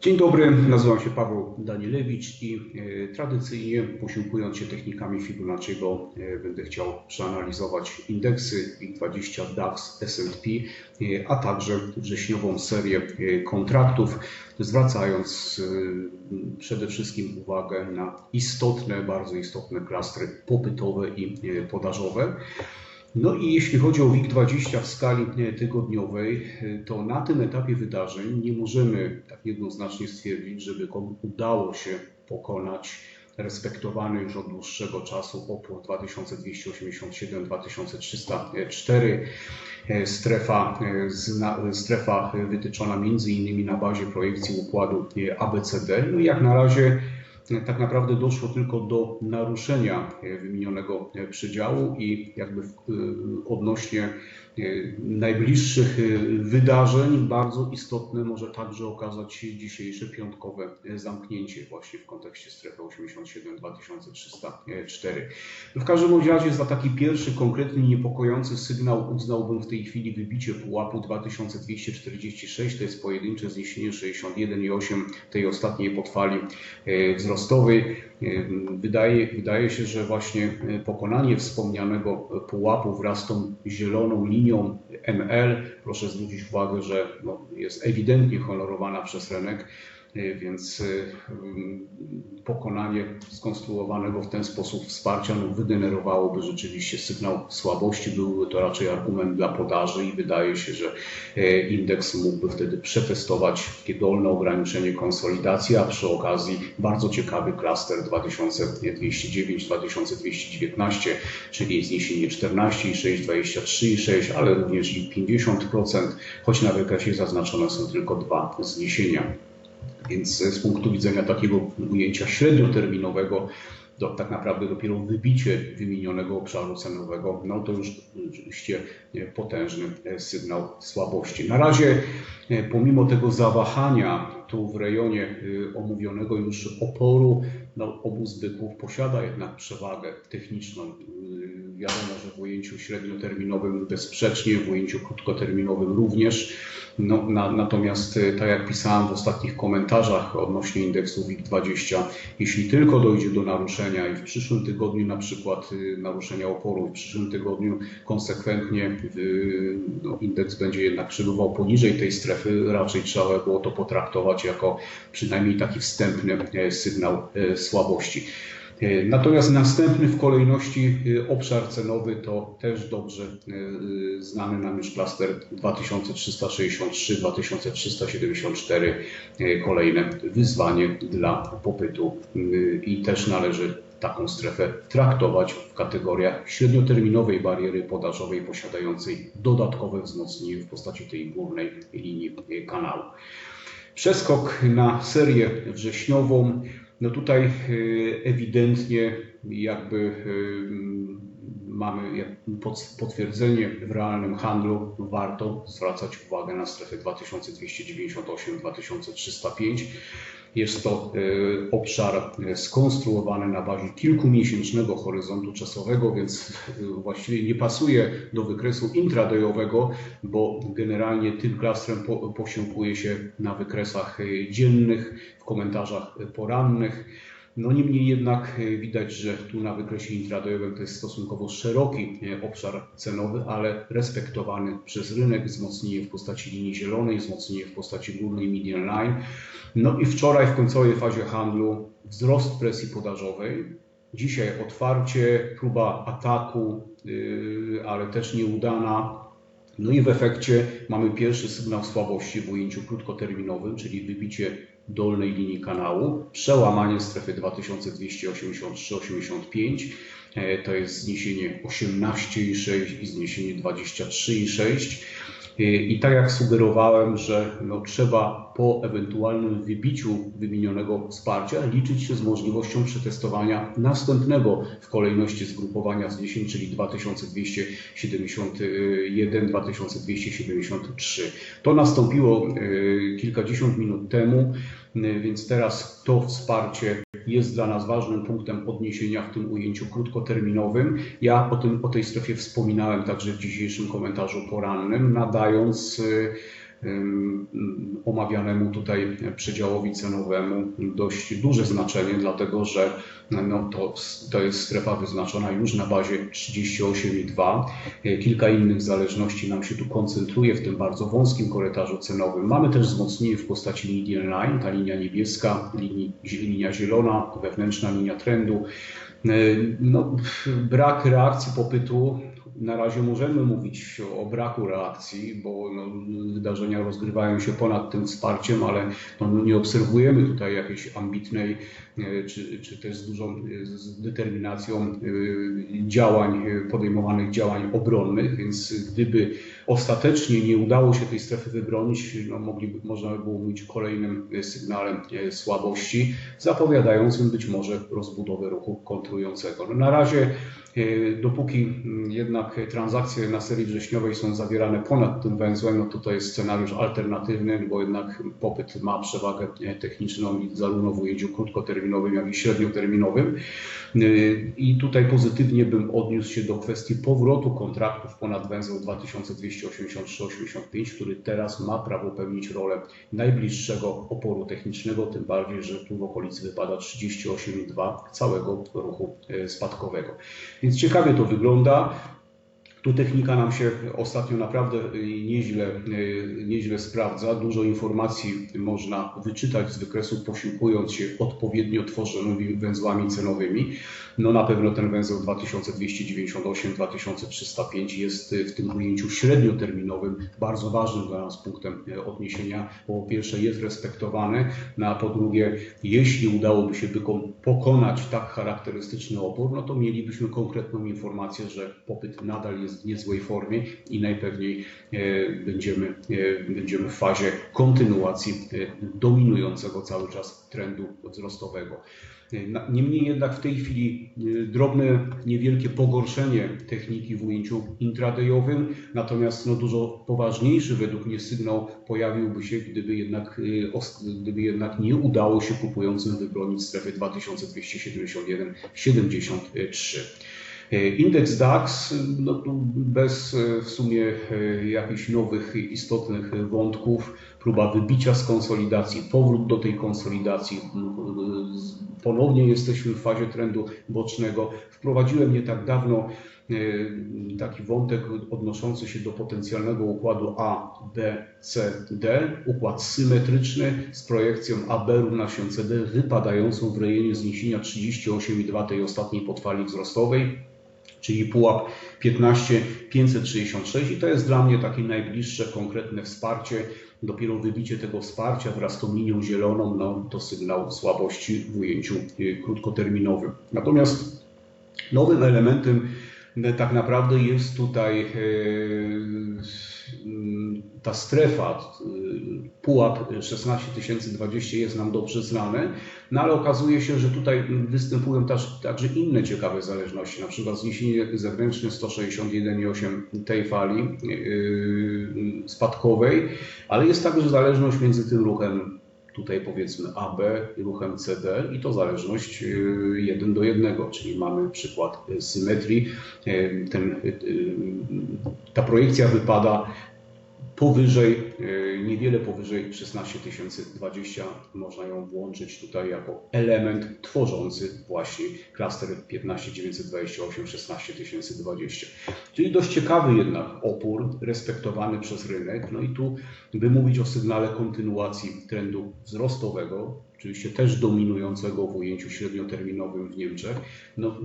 Dzień dobry, nazywam się Paweł Danielewicz i e, tradycyjnie posiłkując się technikami Fibonacciego e, będę chciał przeanalizować indeksy WIG20, DAX, S&P, e, a także wrześniową serię kontraktów, zwracając przede wszystkim uwagę na istotne, bardzo istotne klastry popytowe i podażowe. No i jeśli chodzi o WIG20 w skali e, tygodniowej, e, to na tym etapie wydarzeń nie możemy tak jednoznacznie stwierdzić, żeby komu udało się pokonać respektowany już od dłuższego czasu opór 2287-2304. E, strefa, strefa wytyczona między innymi na bazie projekcji układu ABCD. No i jak na razie tak naprawdę doszło tylko do naruszenia e, wymienionego e, przedziału i jakby e, odnośnie najbliższych wydarzeń bardzo istotne może także okazać się dzisiejsze piątkowe zamknięcie właśnie w kontekście strefy 87-2304. W każdym razie za taki pierwszy konkretny niepokojący sygnał uznałbym w tej chwili wybicie pułapu 2246, to jest pojedyncze zniesienie 61,8 tej ostatniej podfali wzrostu Wydaje, wydaje się, że właśnie pokonanie wspomnianego pułapu wraz z tą zieloną linią ML, proszę zwrócić uwagę, że no, jest ewidentnie honorowana przez rynek, E, więc e, mm, pokonanie skonstruowanego w ten sposób wsparcia no, wygenerowałoby rzeczywiście sygnał słabości. Byłby to raczej argument dla podaży i wydaje się, że e, indeks mógłby wtedy przetestować takie dolne ograniczenie konsolidacji, a przy okazji bardzo ciekawy klaster 2209-2219, czyli zniesienie 14,6, 23,6, ale również i 50%, choć na wykresie zaznaczone są tylko dwa zniesienia. Więc z punktu widzenia takiego ujęcia średnioterminowego, to tak naprawdę dopiero wybicie wymienionego obszaru cenowego, no to już rzeczywiście potężny sygnał słabości. Na razie, pomimo tego zawahania tu w rejonie omówionego już oporu, no, obóz byków posiada jednak przewagę techniczną. Wiadomo, że w ujęciu średnioterminowym bezsprzecznie, w ujęciu krótkoterminowym również. No, na, natomiast, y, tak jak pisałem w ostatnich komentarzach odnośnie indeksu WIG20, jeśli tylko dojdzie do naruszenia i w przyszłym tygodniu na przykład y, naruszenia oporu, w przyszłym tygodniu konsekwentnie no, indeks będzie jednak przebywał poniżej tej strefy, raczej trzeba było to potraktować jako przynajmniej taki wstępny e, sygnał e, słabości. E, natomiast następny w kolejności e, obszar cenowy to też dobrze e, znany nam już klaster 2363-2374, kolejne wyzwanie dla popytu i też należy taką strefę traktować w kategoriach średnioterminowej bariery podażowej posiadającej dodatkowe wzmocnienie w postaci tej górnej linii kanału. Przeskok na serię wrześniową. No tutaj e, ewidentnie jakby e, mamy potwierdzenie w realnym handlu. Warto zwracać uwagę na strefę 2298-2305. Jest to e, obszar skonstruowany na bazie kilkumiesięcznego horyzontu czasowego, więc właściwie nie pasuje do wykresu intradayowego, bo generalnie tym klastrem posiłkuje się na wykresach dziennych, w komentarzach porannych. No niemniej jednak e, widać, że tu na wykresie intradayowym to jest stosunkowo szeroki e, obszar cenowy, ale respektowany przez rynek, wzmocnienie w postaci linii zielonej, wzmocnienie w postaci górnej median line. No i wczoraj w końcowej fazie handlu wzrost presji podażowej. Dzisiaj otwarcie, próba ataku, yy, ale też nieudana. No i w efekcie mamy pierwszy sygnał słabości w ujęciu krótkoterminowym, czyli wybicie dolnej linii kanału, przełamanie strefy 2283-85, e, to jest zniesienie 18,6 i zniesienie 23,6. I tak jak sugerowałem, że no, trzeba po ewentualnym wybiciu wymienionego wsparcia liczyć się z możliwością przetestowania następnego w kolejności zgrupowania zniesień, czyli 2271-2273. To nastąpiło e, kilkadziesiąt minut temu, e, więc teraz to wsparcie jest dla nas ważnym punktem odniesienia w tym ujęciu krótkoterminowym. Ja o, tym, o tej strefie wspominałem także w dzisiejszym komentarzu porannym, nadając omawianemu tutaj przedziałowi cenowemu dość duże znaczenie, dlatego że no to, to jest strefa wyznaczona już na bazie 38,2. Kilka innych zależności nam się tu koncentruje w tym bardzo wąskim korytarzu cenowym. Mamy też wzmocnienie w postaci median line, ta linia niebieska, linii, linia zielona, wewnętrzna linia trendu. No, brak reakcji popytu na razie możemy mówić o braku reakcji, bo no, wydarzenia rozgrywają się ponad tym wsparciem, ale no, nie obserwujemy tutaj jakiejś ambitnej e, czy, czy też z dużą z determinacją e, działań, podejmowanych działań obronnych, więc gdyby ostatecznie nie udało się tej strefy wybronić, no, mogliby, można by było mówić kolejnym sygnale e, słabości, zapowiadającym być może rozbudowę ruchu kontrującego. No, na razie E, dopóki mm, jednak transakcje na serii wrześniowej są zawierane ponad tym węzłem, no to to jest scenariusz alternatywny, bo jednak popyt ma przewagę e, techniczną zarówno w ujęciu krótkoterminowym, jak i średnioterminowym. E, I tutaj pozytywnie bym odniósł się do kwestii powrotu kontraktów ponad węzeł 2283-85, który teraz ma prawo pełnić rolę najbliższego oporu technicznego, tym bardziej, że tu w okolicy wypada 38,2 całego ruchu spadkowego. Więc ciekawie to wygląda. Tu technika nam się ostatnio naprawdę nieźle, nieźle sprawdza. Dużo informacji można wyczytać z wykresu, posiłkując się odpowiednio tworzonymi węzłami cenowymi. No na pewno ten węzeł 2298-2305 jest w tym ujęciu średnioterminowym bardzo ważnym dla nas punktem odniesienia, po pierwsze jest respektowany, no a po drugie, jeśli udałoby się pokonać tak charakterystyczny opór, no to mielibyśmy konkretną informację, że popyt nadal jest w niezłej formie i najpewniej e, będziemy, e, będziemy w fazie kontynuacji e, dominującego cały czas trendu wzrostowego. Niemniej jednak w tej chwili drobne, niewielkie pogorszenie techniki w ujęciu intradayowym, natomiast no dużo poważniejszy według mnie sygnał pojawiłby się, gdyby jednak, gdyby jednak nie udało się kupującym wybronić strefy 2271-73. Indeks DAX no, bez w sumie jakichś nowych istotnych wątków, próba wybicia z konsolidacji, powrót do tej konsolidacji. Ponownie jesteśmy w fazie trendu bocznego. Wprowadziłem nie tak dawno taki wątek odnoszący się do potencjalnego układu A, B, C, D, układ symetryczny z projekcją AB równa się CD wypadającą w rejonie zniesienia 38,2 tej ostatniej podfali wzrostowej czyli pułap 15 566 i to jest dla mnie takie najbliższe konkretne wsparcie. Dopiero wybicie tego wsparcia wraz z tą linią zieloną no, to sygnał słabości w ujęciu y, krótkoterminowym. Natomiast nowym elementem tak naprawdę jest tutaj y, ta strefa, y, pułap 16020 jest nam dobrze znany, no ale okazuje się, że tutaj występują też, także inne ciekawe zależności, na przykład zniesienie zewnętrzne 161,8 tej fali yy, spadkowej, ale jest także zależność między tym ruchem tutaj powiedzmy AB ruchem CD i to zależność 1 y, do 1, czyli mamy przykład symetrii. Y, ten, ta projekcja wypada powyżej, niewiele powyżej 16 020 można ją włączyć tutaj jako element tworzący właśnie klaster 15928 16020. Czyli dość ciekawy jednak opór respektowany przez rynek. No i tu by mówić o sygnale kontynuacji trendu wzrostowego, oczywiście też dominującego w ujęciu średnioterminowym w Niemczech, no,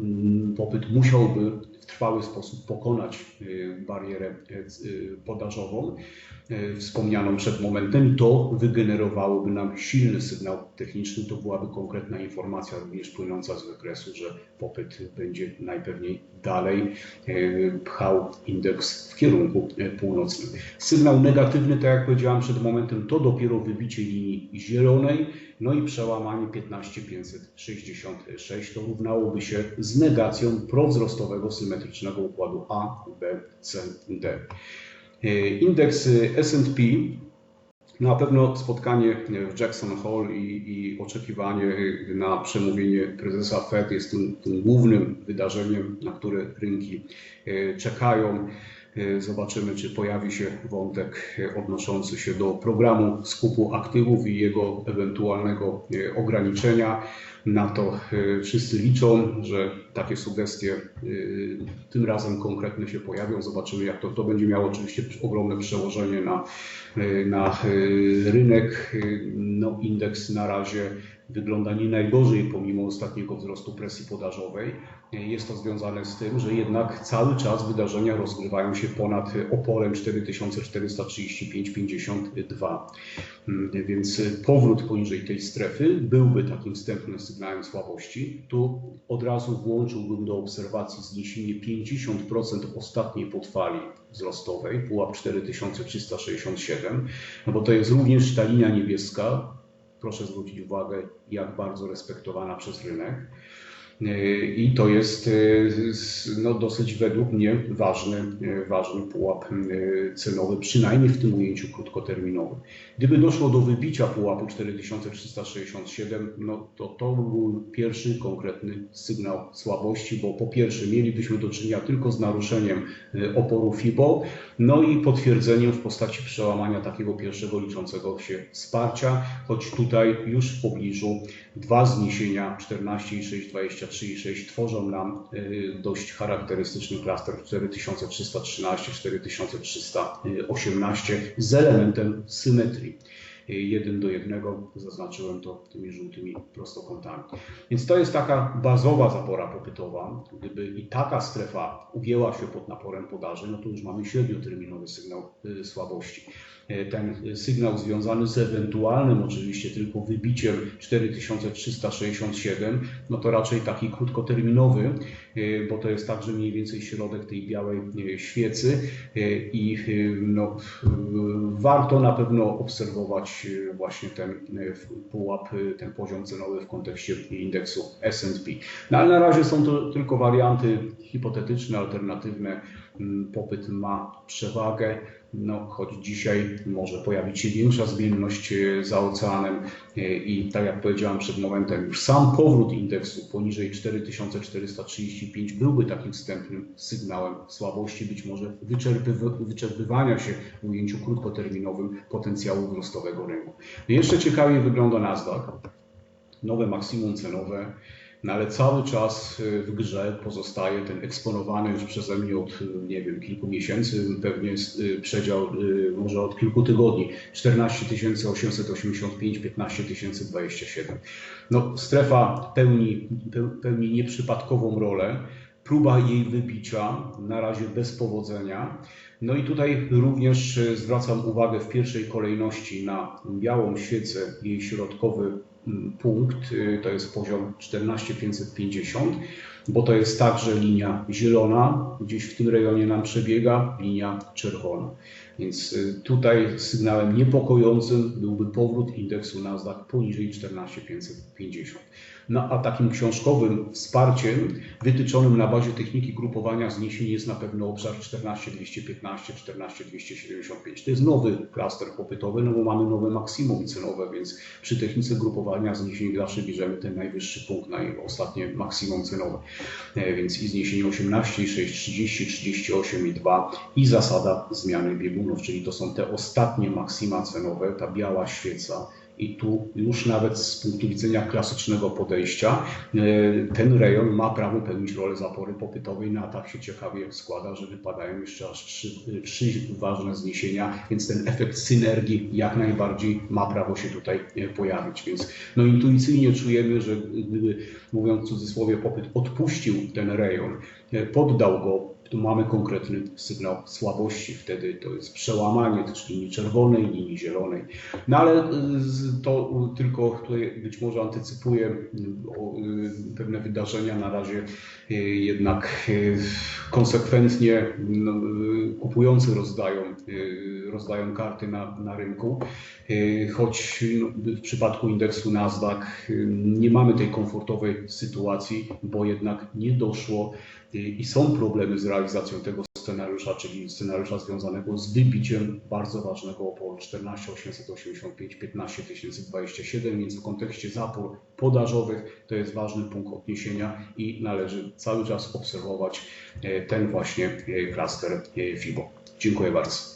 popyt musiałby w trwały sposób pokonać y, barierę y, podażową y, wspomnianą przed momentem. To wygenerowałoby nam silny sygnał techniczny. To byłaby konkretna informacja również płynąca z wykresu, że popyt będzie najpewniej dalej pchał indeks w kierunku północnym. Sygnał negatywny, tak jak powiedziałam przed momentem, to dopiero wybicie linii zielonej, no i przełamanie 15566 to równałoby się z negacją prowzrostowego symetrycznego układu A, B, C, D. E, indeks S&P na pewno spotkanie w Jackson Hole i, i, oczekiwanie na przemówienie prezesa Fed jest tym, tym głównym wydarzeniem, na które rynki e, czekają. E, zobaczymy, czy pojawi się wątek e, odnoszący się do programu skupu aktywów i jego ewentualnego e, ograniczenia. Na to wszyscy liczą, że takie sugestie tym razem konkretne się pojawią. Zobaczymy, jak to, to będzie miało oczywiście ogromne przełożenie na, na rynek. No, indeks na razie wygląda nie najgorzej pomimo ostatniego wzrostu presji podażowej. Jest to związane z tym, że jednak cały czas wydarzenia rozgrywają się ponad oporem 4435,52. Mm, Więc powrót poniżej tej strefy byłby takim wstępnym sygnałem słabości. Tu od razu włączyłbym do obserwacji zniesienie 50% ostatniej podfali wzrostowej, pułap 4367, no bo to jest również ta linia niebieska. Proszę zwrócić uwagę, jak bardzo respektowana przez rynek. Yy, I to jest s- no, dosyć według mnie ważny, yy, ważny pułap cenowy, przynajmniej w tym ujęciu krótkoterminowym. Gdyby doszło do wybicia pułapu 4367, no to to był pierwszy konkretny sygnał słabości, bo po pierwsze mielibyśmy do czynienia tylko z naruszeniem oporu FIBO, no i potwierdzeniem w postaci przełamania takiego pierwszego liczącego się wsparcia, choć tutaj już w pobliżu dwa zniesienia 14,6, 23,6 tworzą nam y, dość charakterystyczny klaster 4313, 4318 z elementem symetrii. Jeden do jednego zaznaczyłem to tymi żółtymi prostokątami. Więc to jest taka bazowa zapora popytowa. Gdyby i taka strefa ugięła się pod naporem podaży, no to już mamy średnioterminowy sygnał y, słabości. Y, Ten sygnał związany z ewentualnym oczywiście tylko wybiciem 4367, no to raczej taki krótkoterminowy, y, bo to jest także mniej więcej środek tej białej świecy i no, warto na pewno obserwować właśnie ten y, pułap, y, ten poziom cenowy w kontekście indeksu S&P. No ale na razie są to tylko warianty hipotetyczne, alternatywne. Mm, Popyt ma przewagę, no, choć dzisiaj może pojawić się większa zmienność e, za oceanem e, i tak jak powiedziałem przed momentem, już sam powrót indeksu poniżej 4435 byłby takim wstępnym sygnałem słabości, być może wyczerpyw- wyczerpywania się w ujęciu krótkoterminowym potencjału wzrostowego rynku. Jeszcze ciekawie wygląda Nasdaq. Nowe maksimum cenowe, no ale cały czas y, w grze pozostaje ten eksponowany już przeze mnie od, y, nie wiem, kilku miesięcy, pewnie y, przedział może od kilku tygodni, 14 885, 15 027. No, strefa pełni, peł- pełni nieprzypadkową rolę. Próba jej wybicia, na razie bez powodzenia. No i tutaj również zwracam uwagę w pierwszej kolejności na białą świecę, jej środkowy punkt, y, to jest poziom 14550, bo to jest także linia zielona, gdzieś w tym rejonie nam przebiega linia czerwona. Więc y, tutaj sygnałem niepokojącym byłby powrót indeksu Nasdaq poniżej 14550. No a takim książkowym wsparciem wytyczonym na bazie techniki grupowania zniesień jest na pewno obszar 14215, 14275. To jest nowy klaster popytowy, no bo mamy nowe maksimum cenowe, więc przy technice grupowania zniesień zawsze bierzemy ten najwyższy punkt ostatnie maksimum cenowe. E, Więc i zniesienie 18, i 6, 30, 38 i 2 i zasada zmiany biegunów, czyli to są te ostatnie maksima cenowe, ta biała świeca. I tu już nawet z punktu widzenia klasycznego podejścia e, ten rejon ma prawo pełnić rolę zapory popytowej. Na tak się ciekawie składa, że wypadają jeszcze aż trzy, trzy ważne zniesienia, więc ten efekt synergii jak najbardziej ma prawo się tutaj e, pojawić. Więc no intuicyjnie czujemy, że gdyby mówiąc w cudzysłowie popyt odpuścił ten rejon, e, poddał go tu mamy konkretny sygnał słabości. Wtedy to jest przełamanie też linii czerwonej, linii zielonej. No ale y, to tylko tutaj być może antycypuję y, pewne wydarzenia. Na razie y, jednak konsekwentnie no, kupujący rozdają, rozdają karty na, na rynku. Choć no, w przypadku indeksu Nasdaq nie mamy tej komfortowej sytuacji, bo jednak nie doszło i są problemy z realizacją tego scenariusza, czyli scenariusza związanego z wybiciem bardzo ważnego oporu 14 885 15 027, więc w kontekście zapór podażowych to jest ważny punkt odniesienia i należy cały czas obserwować ten właśnie klaster FIBO. Dziękuję bardzo.